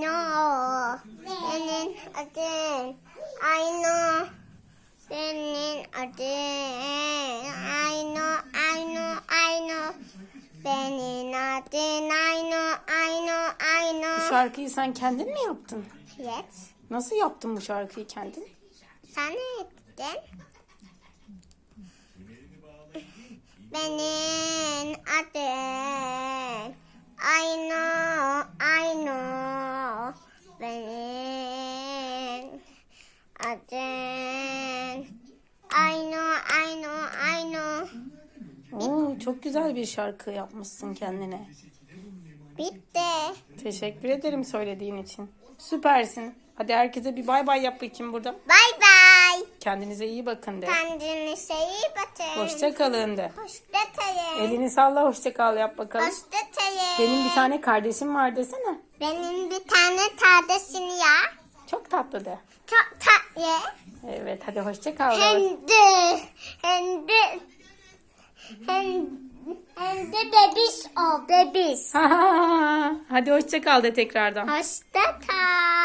know senin adın. I know senin adın. I know, I know, I know. Benim adın I know, I know, I know. Bu şarkıyı sen kendin mi yaptın? Yes. Nasıl yaptın bu şarkıyı kendin? Sen ne ettin? Benim adım Ayna adım Ayno, Ayno, Ayno. Oo, çok güzel bir şarkı yapmışsın kendine. Bitti. Teşekkür ederim söylediğin için. Süpersin. Hadi herkese bir bay bay yap bakayım burada. Bay bay. Kendinize iyi bakın de. Kendinize iyi bakın. Hoşça kalın de. Hoşça kalın. Elini salla hoşça kal yap bakalım. Hoşça kalın. Benim bir tane kardeşim var desene. Benim bir tane kardeşim ya. Çok tatlı de. Çok tatlı. Evet hadi hoşça kal. Hem de, hem de, hem, hem de bebiş o, bebiş. hadi hoşça kal de tekrardan. Hoşça kal.